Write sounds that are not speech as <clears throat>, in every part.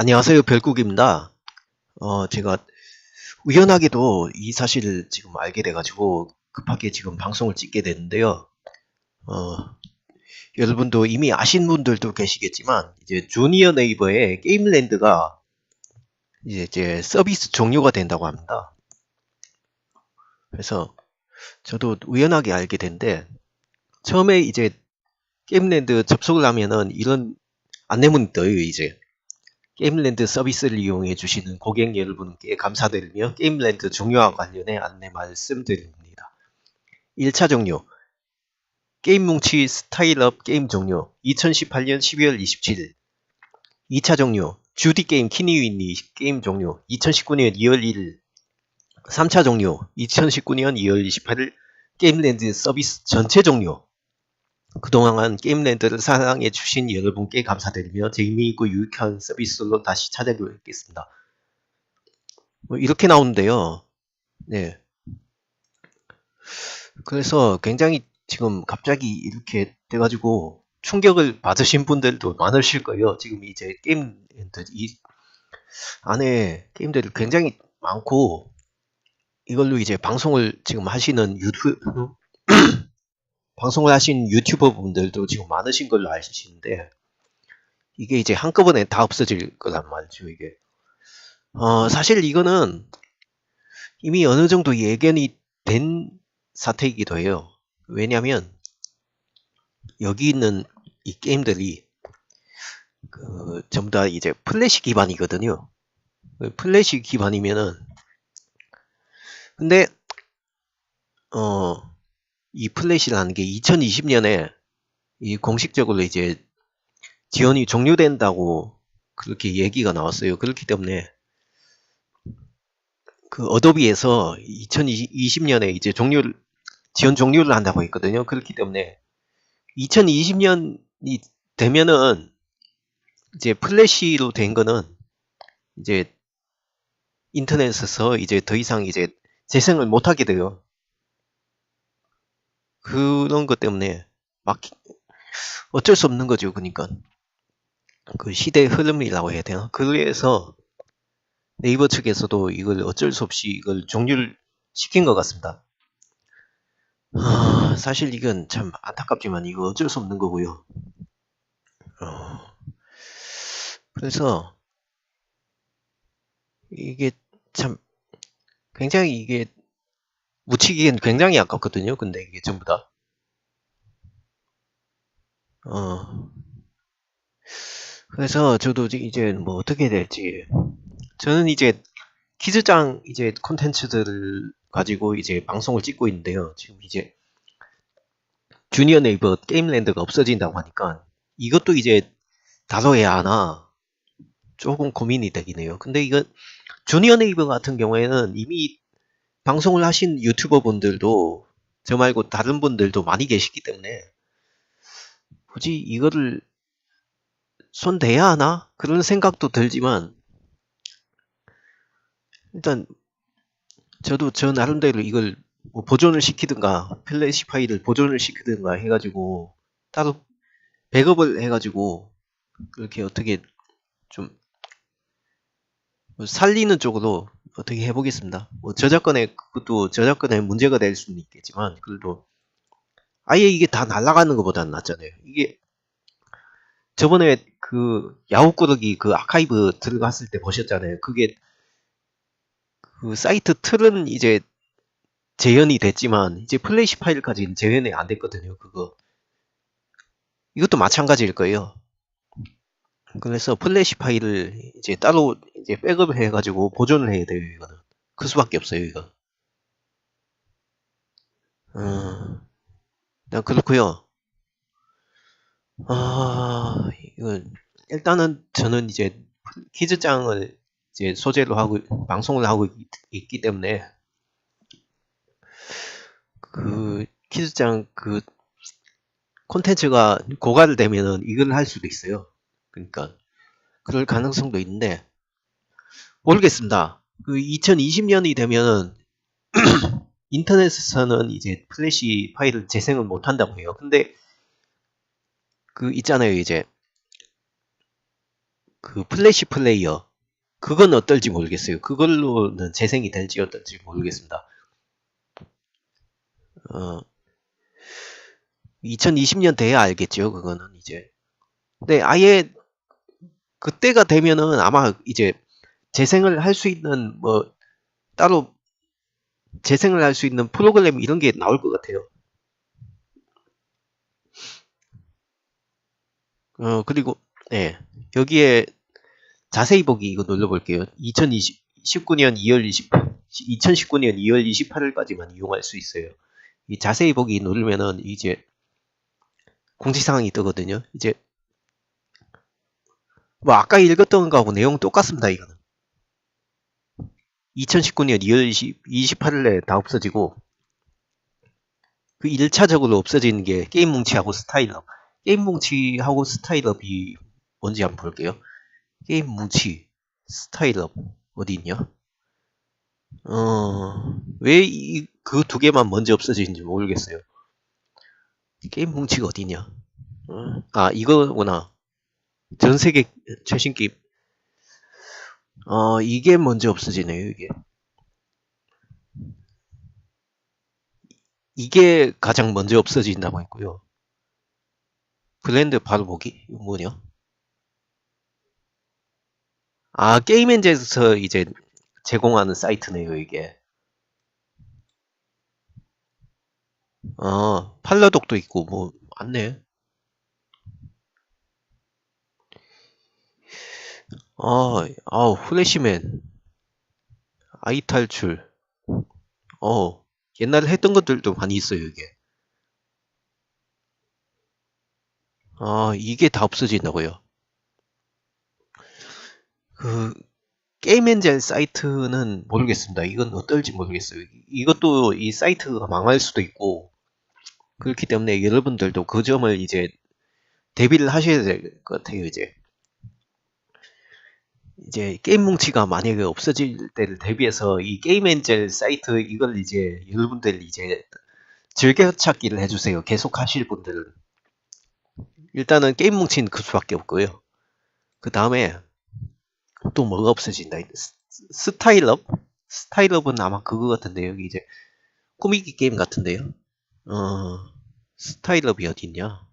안녕하세요. 별국입니다. 어, 제가 우연하게도 이 사실을 지금 알게 돼 가지고 급하게 지금 방송을 찍게 됐는데요. 어, 여러분도 이미 아신 분들도 계시겠지만, 이제 주니어 네이버의 게임랜드가 이제, 이제 서비스 종료가 된다고 합니다. 그래서 저도 우연하게 알게 된데, 처음에 이제 게임랜드 접속을 하면은 이런 안내문이 떠요, 이제. 게임랜드 서비스를 이용해 주시는 고객 여러분께 감사드리며 게임랜드 종료와 관련해 안내 말씀드립니다. 1차 종료. 게임 뭉치 스타일업 게임 종료. 2018년 12월 27일. 2차 종료. 주디 게임 키니윈니 게임 종료. 2019년 2월 1일. 3차 종료. 2019년 2월 28일 게임랜드 서비스 전체 종료 그동안 게임랜드를 사랑해 주신 여러분께 감사드리며 재미있고 유익한 서비스로 다시 찾아뵙겠습니다. 뭐 이렇게 나오는데요. 네. 그래서 굉장히 지금 갑자기 이렇게 돼가지고 충격을 받으신 분들도 많으실 거예요. 지금 이제 게임랜드 이 안에 게임들이 굉장히 많고 이걸로 이제 방송을 지금 하시는 유튜브 방송을 하신 유튜버 분들도 지금 많으신 걸로 아시는데 이게 이제 한꺼번에 다 없어질 거란 말이죠 이게. 어, 사실 이거는 이미 어느 정도 예견이 된 사태이기도 해요. 왜냐하면 여기 있는 이 게임들이 그 전부 다 이제 플래시 기반이거든요. 플래시 기반이면은 근데 어 이 플래시라는 게 2020년에 이 공식적으로 이제 지원이 종료된다고 그렇게 얘기가 나왔어요. 그렇기 때문에 그 어도비에서 2020년에 이제 종료를 지원 종료를 한다고 했거든요. 그렇기 때문에 2020년이 되면은 이제 플래시로 된 거는 이제 인터넷에서 이제 더 이상 이제 재생을 못 하게 돼요. 그런 것 때문에 막 어쩔 수 없는 거죠. 그러니까 그 시대의 흐름이라고 해야 되나? 그래서 네이버 측에서도 이걸 어쩔 수 없이 이걸 종료를 시킨 것 같습니다. 아, 사실 이건 참 안타깝지만 이거 어쩔 수 없는 거고요. 어, 그래서 이게 참 굉장히 이게 묻히기엔 굉장히 아깝거든요. 근데 이게 전부 다. 어. 그래서 저도 이제 뭐 어떻게 될지. 저는 이제 키즈장 이제 콘텐츠들을 가지고 이제 방송을 찍고 있는데요. 지금 이제 주니어 네이버 게임랜드가 없어진다고 하니까 이것도 이제 다뤄야 하나 조금 고민이 되긴 해요. 근데 이거 주니어 네이버 같은 경우에는 이미 방송을 하신 유튜버 분들도 저 말고 다른 분들도 많이 계시기 때문에 굳이 이거를 손대야 하나? 그런 생각도 들지만 일단 저도 저 나름대로 이걸 뭐 보존을 시키든가 플래시 파일을 보존을 시키든가 해가지고 따로 백업을 해가지고 그렇게 어떻게 좀 살리는 쪽으로 어떻게 해보겠습니다. 뭐 저작권에 그것도 저작권에 문제가 될 수는 있겠지만 그래도 아예 이게 다 날아가는 것보다는 낫잖아요. 이게 저번에 그 야후꾸러기 그 아카이브 들어갔을 때 보셨잖아요. 그게 그 사이트 틀은 이제 재현이 됐지만 이제 플래시 파일까지는 재현이 안 됐거든요. 그거 이것도 마찬가지일 거예요. 그래서 플래시 파일을 이제 따로 이제 백업을 해가지고 보존을 해야 돼요, 이거는. 그 수밖에 없어요, 이거. 음, 그렇고요 아, 이거 일단은 저는 이제 키즈장을 이제 소재로 하고 방송을 하고 있, 기 때문에 그 키즈장 그 콘텐츠가 고갈을 되면은 이걸 할 수도 있어요. 그러니까 그럴 가능성도 있는데 모르겠습니다. 그 2020년이 되면 <clears throat> 인터넷에서는 이제 플래시 파일을 재생을 못 한다고 해요. 근데 그 있잖아요, 이제 그 플래시 플레이어 그건 어떨지 모르겠어요. 그걸로는 재생이 될지 어떨지 모르겠습니다. 어, 2020년 돼야 알겠죠. 그거는 이제. 근데 아예 그때가 되면은 아마 이제 재생을 할 수 있는 뭐 따로 재생을 할 수 있는 프로그램 이런 게 나올 것 같아요. 어 그리고 네 여기에 자세히 보기 이거 눌러볼게요. 2019년 2월 20 2019년 2월 28일까지만 이용할 수 있어요. 이 자세히 보기 누르면은 이제 공지사항이 뜨거든요. 이제 뭐 아까 읽었던 거하고 내용 똑같습니다. 이거는 2019년 2월 20, 28일에 다 없어지고 그 1차적으로 없어지는 게 게임 뭉치하고 스타일업 게임 뭉치하고 스타일업이 뭔지 한번 볼게요. 게임 뭉치 스타일업 어디 있냐? 어, 왜 그 두 개만 먼저 없어지는지 모르겠어요. 게임 뭉치가 어디냐? 어, 아, 이거구나. 전 세계 최신 게임. 어, 이게 먼저 없어지네요, 이게. 이게 가장 먼저 없어진다고 했고요. 브랜드 바로 보기? 뭐냐? 아, 게임 엔젤에서 이제 제공하는 사이트네요, 이게. 어, 팔라독도 있고, 뭐, 많네. 아, 아, 플래시맨. 아이 탈출. 어, 옛날에 했던 것들도 많이 있어요, 이게. 아, 이게 다 없어진다고요. 그, 게임 엔젤 사이트는 모르겠습니다. 이건 어떨지 모르겠어요. 이것도 이 사이트가 망할 수도 있고, 그렇기 때문에 여러분들도 그 점을 이제 대비를 하셔야 될 것 같아요, 이제. 이제 게임 뭉치가 만약에 없어질 때를 대비해서 이 게임 엔젤 사이트 이걸 이제 여러분들 이제 즐겨찾기를 해주세요. 계속 하실 분들은. 일단은 게임 뭉치는 그 수밖에 없고요. 그 다음에 또 뭐가 없어진다. 스타일업? 스타일업은 아마 그거 같은데 여기 이제 꾸미기 게임 같은데요. 어, 스타일업이 어딨냐?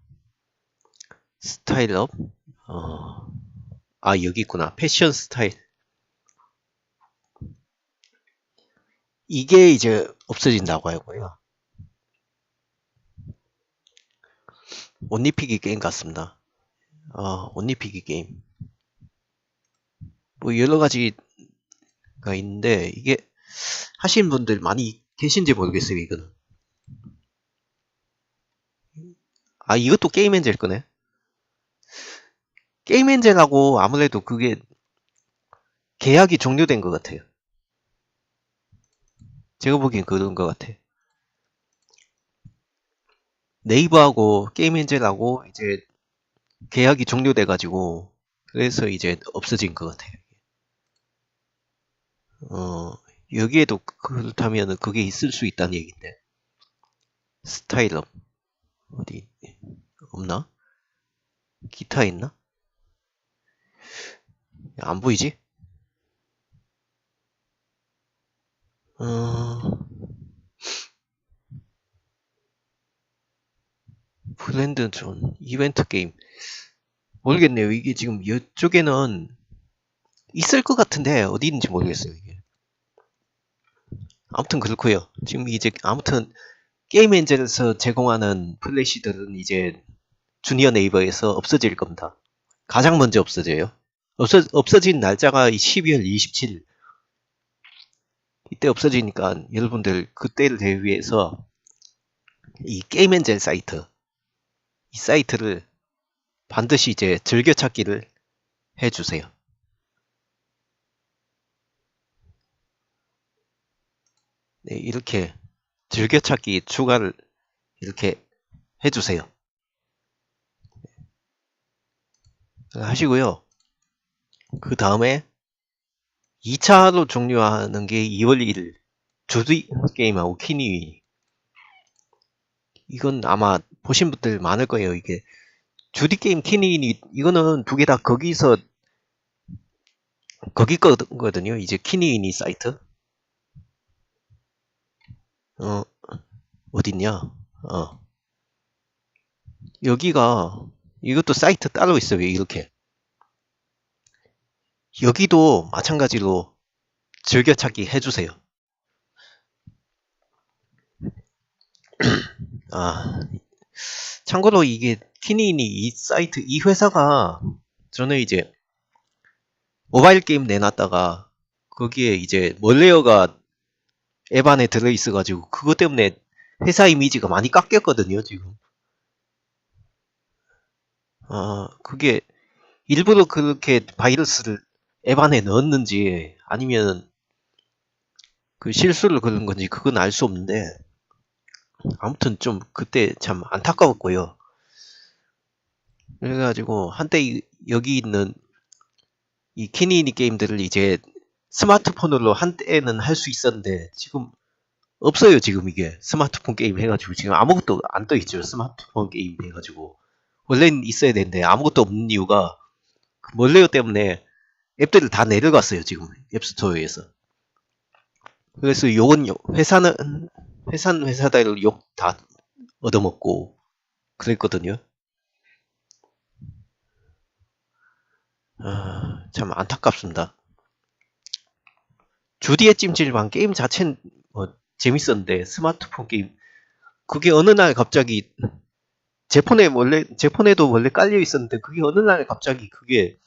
스타일업? 어, 아 여기 있구나. 패션 스타일. 이게 이제 없어진다고 하고요. 옷 입히기 게임 같습니다. 어, 옷 입히기 게임. 뭐 여러 가지가 있는데 이게 하시는 분들 많이 계신지 모르겠어요 이거는. 아 이것도 게임 엔젤 거네 게임 엔젤하고 아무래도 그게 계약이 종료된 것 같아요. 제가 보기엔 그런 것 같아. 네이버하고 게임 엔젤하고 이제 계약이 종료돼 가지고 그래서 이제 없어진 것 같아요. 어, 여기에도 그렇다면 그게 있을 수 있다는 얘기인데 스타일업 어디 없나? 기타 있나? 안 보이지? 어... 브랜드 존 이벤트 게임 모르겠네요. 이게 지금 이쪽에는 있을 것 같은데 어디 있는지 모르겠어요. 이게 아무튼 그렇고요. 지금 이제 아무튼 게임 엔젤에서 제공하는 플래시들은 이제 주니어 네이버에서 없어질 겁니다. 가장 먼저 없어져요. 없어, 없어진 날짜가 12월 27일. 이때 없어지니까 여러분들 그때를 대비해서 이 게임엔젤 사이트 이 사이트를 반드시 이제 즐겨찾기를 해주세요. 네, 이렇게 즐겨찾기 추가를 이렇게 해주세요. 하시고요. 그 다음에 2차로 종료하는 게 2월 1일 주디 게임하고 키니 이건 아마 보신 분들 많을 거예요. 이게 주디 게임 키니 이거는 두 개 다 거기서 거기 거거든요. 이제 키니니 사이트. 어, 어딨냐? 어. 여기가, 이것도 사이트 따로 있어요. 이렇게. 여기도 마찬가지로 즐겨찾기 해주세요. <clears throat> 아, 참고로 이게 키니니 이 사이트, 이 회사가 저는 이제 모바일 게임 내놨다가 거기에 이제 멀레어가 앱 안에 들어있어가지고 그것 때문에 회사 이미지가 많이 깎였거든요, 지금. 아, 그게 일부러 그렇게 바이러스를 앱 안에 넣었는지 아니면 그 실수를 그런 건지 그건 알 수 없는데 아무튼 좀 그때 참 안타까웠고요. 그래가지고 한때 이- 여기 있는 이 키니니 게임들을 이제 스마트폰으로 한때는 할 수 있었는데 지금 없어요 지금 이게 스마트폰 게임 해가지고 지금 아무것도 안 떠 있죠 스마트폰 게임 해가지고 원래는 있어야 되는데 아무것도 없는 이유가 그 멀레어 때문에 앱들을 다 내려갔어요 지금. 앱스토어에서. 그래서 욕은 욕- 회사는 회사는 회사대로 욕 다 얻어먹고 그랬거든요. 아, 참 안타깝습니다. 주디의 찜질방 게임 자체는 뭐 재밌었는데 스마트폰 게임 그게 어느 날 갑자기 제 폰에 원래 제 폰에도 원래 깔려 있었는데 그게 어느 날 갑자기 그게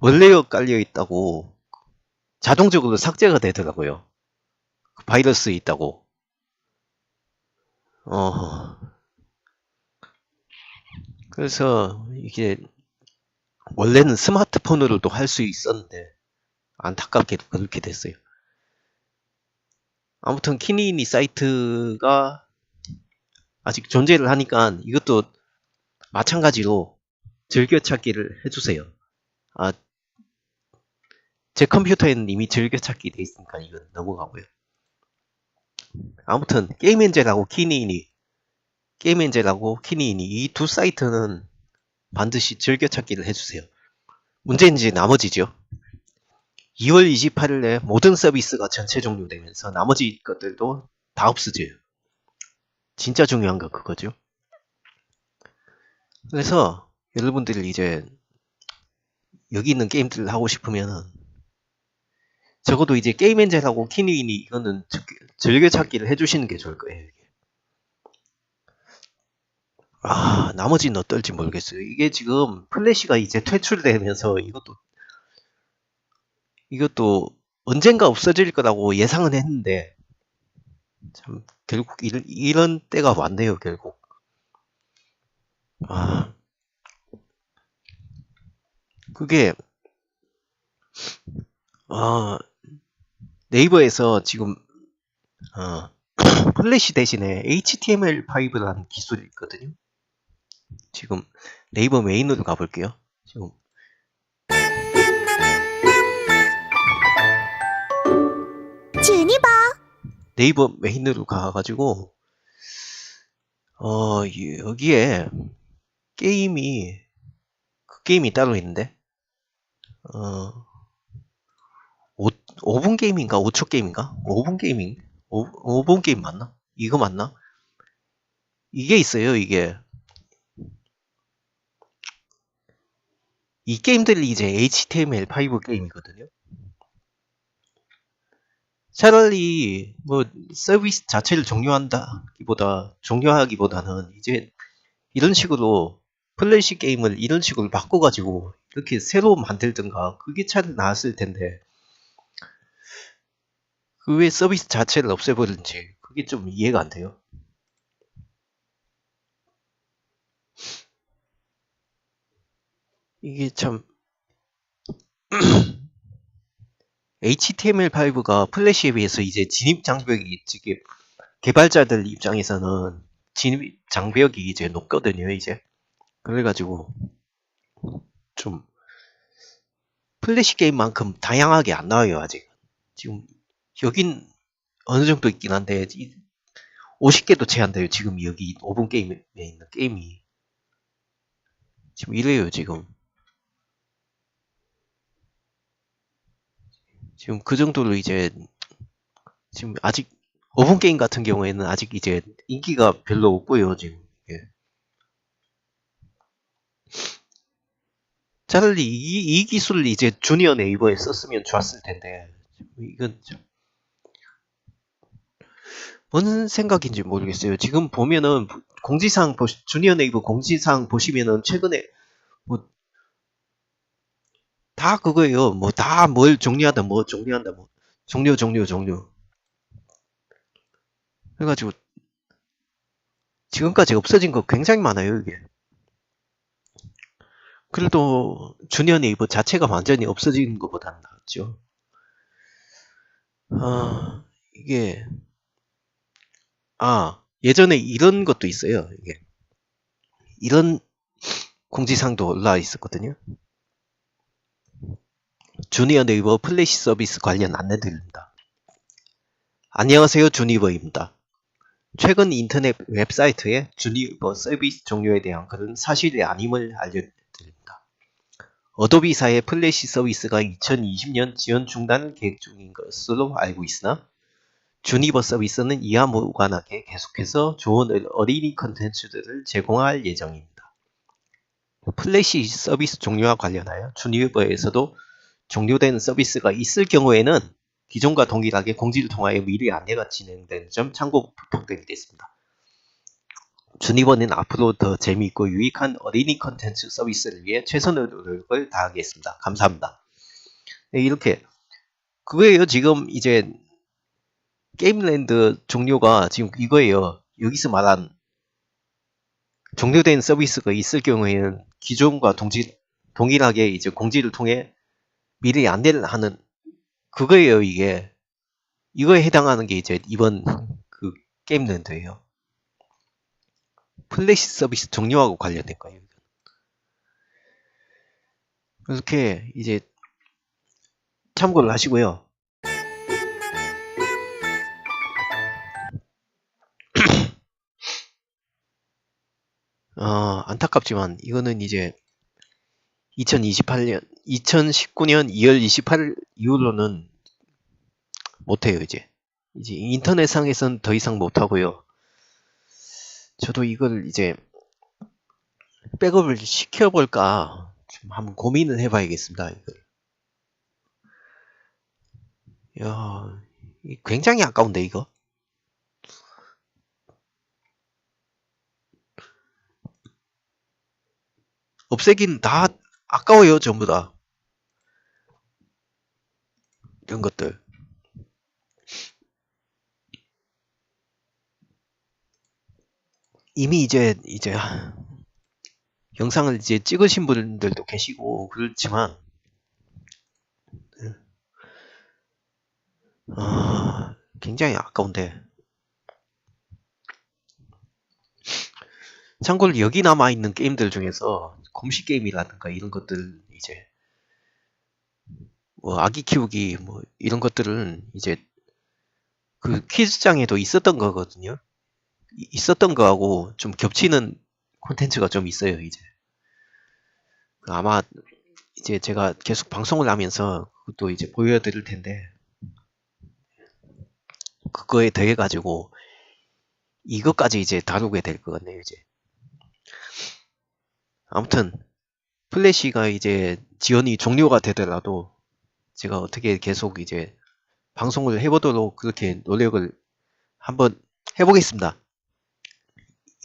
원래요 깔려 있다고 자동적으로 삭제가 되더라고요. 그 바이러스 있다고. 어. 그래서 이게 원래는 스마트폰으로도 할 수 있었는데 안타깝게도 그렇게 됐어요. 아무튼 키니니 사이트가 아직 존재를 하니까 이것도 마찬가지로 즐겨찾기를 해주세요. 아, 제 컴퓨터에는 이미 즐겨찾기 돼 있으니까 이건 넘어가고요. 아무튼 게임엔젤하고 키니니, 게임엔젤하고 키니니 이두 사이트는 반드시 즐겨찾기를 해주세요. 문제는 이제 나머지죠. 2월 28일에 모든 서비스가 전체 종료되면서 나머지 것들도 다 없어져요. 진짜 중요한 거 그거죠. 그래서 여러분들이 이제 여기 있는 게임들을 하고 싶으면은 적어도 이제 게임 엔젤하고 키니니 이거는 즐겨찾기를 해주시는 게 좋을 거예요. 아 나머지는 어떨지 모르겠어요. 이게 지금 플래시가 이제 퇴출되면서 이것도 이것도 언젠가 없어질 거라고 예상은 했는데 참 결국 이런, 이런 때가 왔네요 결국. 아. 그게 아 네이버에서 지금 어, <clears throat> 플래시 대신에 HTML5라는 기술이 있거든요. 지금 네이버 메인으로 가볼게요. 지금 네이버 메인으로 가가지고 어 여기에 게임이 그 게임이 따로 있는데? 어 5, 5분 게임인가? 5초 게임인가? 5분 게이밍 5, 5분 게임 맞나? 이거 맞나? 이게 있어요 이게. 이 게임들이 이제 HTML5 게임이거든요 차라리 뭐 서비스 자체를 종료한다기보다 종료하기보다는 이제 이런 식으로 플래시 게임을 이런 식으로 바꿔가지고 이렇게 새로 만들든가 그게 차라리 나았을 텐데 그 왜 서비스 자체를 없애버린지 그게 좀 이해가 안 돼요. 이게 참 <clears throat> HTML5가 플래시에 비해서 이제 진입 장벽이 지금 개발자들 입장에서는 진입 장벽이 이제 높거든요, 이제. 그래가지고 좀 플래시 게임만큼 다양하게 안 나와요, 아직. 지금 여긴 어느 정도 있긴 한데 50개도 채 안 돼요, 지금 여기 5분 게임에 있는 게임이. 지금 이래요, 지금. 지금 그 정도로 이제 지금 아직 오픈 게임 같은 경우에는 아직 이제 인기가 별로 없고요 지금 예. 차라리 이, 이 기술을 이제 주니어 네이버에 썼으면 좋았을 텐데 이건 좀뭔 생각인지 모르겠어요. 지금 보면은 공지사항 보시, 주니어 네이버 공지사항 보시면은 최근에 뭐 다 그거예요. 뭐 다 뭘 정리한다, 뭐 정리한다, 뭐 종료, 종료, 종료. 그래가지고 지금까지 없어진 거 굉장히 많아요, 이게. 그래도 주니어 네이버 자체가 완전히 없어진 것보다는 낫죠. 아, 이게 아, 예전에 이런 것도 있어요. 이게 이런 공지사항도 올라와 있었거든요. 주니어 네이버 플래시 서비스 관련 안내드립니다. 안녕하세요. 주니버입니다. 최근 인터넷 웹사이트에 주니버 서비스 종료에 대한 글은 사실이 아님을 알려드립니다. 어도비사의 플래시 서비스가 2020년 지연 중단 계획 중인 것으로 알고 있으나 주니버 서비스는 이와 무관하게 계속해서 좋은 어린이 컨텐츠들을 제공할 예정입니다. 플래시 서비스 종료와 관련하여 주니버에서도 종료된 서비스가 있을 경우에는 기존과 동일하게 공지를 통하여 미리 안내가 진행되는 점 참고 부탁드리겠습니다. 주니버는 앞으로 더 재미있고 유익한 어린이 컨텐츠 서비스를 위해 최선의 노력을 다하겠습니다. 감사합니다. 네, 이렇게 그거예요. 지금 이제 게임랜드 종료가 지금 이거예요. 여기서 말한 종료된 서비스가 있을 경우에는 기존과 동지, 동일하게 이제 공지를 통해 미리 안내를 하는 그거예요, 이게. 이거에 해당하는 게 이제 이번 그 게임 랜드예요. 플래시 서비스 종료하고 관련된 거예요. 이렇게 이제 참고를 하시고요. <clears throat> 어, 안타깝지만 이거는 이제 2028년, 2019년 2월 28일 이후로는 못해요, 이제. 이제 인터넷상에선 더 이상 못하고요. 저도 이걸 이제 백업을 시켜볼까 좀 한번 고민을 해봐야겠습니다. 이걸. 야, 굉장히 아까운데 이거. 없애긴 다 아까워요, 전부 다. 이런 것들. 이미 이제, 이제, 영상을 이제 찍으신 분들도 계시고, 그렇지만, 아, 굉장히 아까운데. 참고로 여기 남아 있는 게임들 중에서 공식 게임이라든가 이런 것들 이제 뭐 아기 키우기 뭐 이런 것들은 이제 그 퀴즈장에도 있었던 거거든요. 있었던 거하고 좀 겹치는 콘텐츠가 좀 있어요 이제. 아마 이제 제가 계속 방송을 하면서 그것도 이제 보여드릴 텐데 그거에 더해 가지고 이것까지 이제 다루게 될 것 같네요 이제. 아무튼 플래시가 이제 지원이 종료가 되더라도 제가 어떻게 계속 이제 방송을 해보도록 그렇게 노력을 한번 해보겠습니다.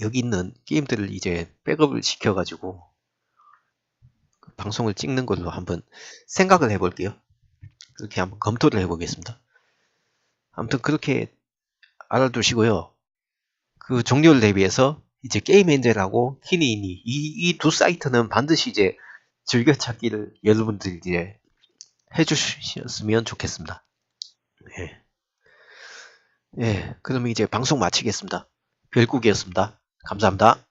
여기 있는 게임들을 이제 백업을 시켜가지고 방송을 찍는 걸로 한번 생각을 해볼게요. 그렇게 한번 검토를 해보겠습니다. 아무튼 그렇게 알아두시고요. 그 종료를 대비해서 이제 게임 엔젤하고 키니니 이 두 사이트는 반드시 이제 즐겨찾기를 여러분들이 이제 해주셨으면 좋겠습니다. 예. 예, 그러면 이제 방송 마치겠습니다. 별국이었습니다. 감사합니다.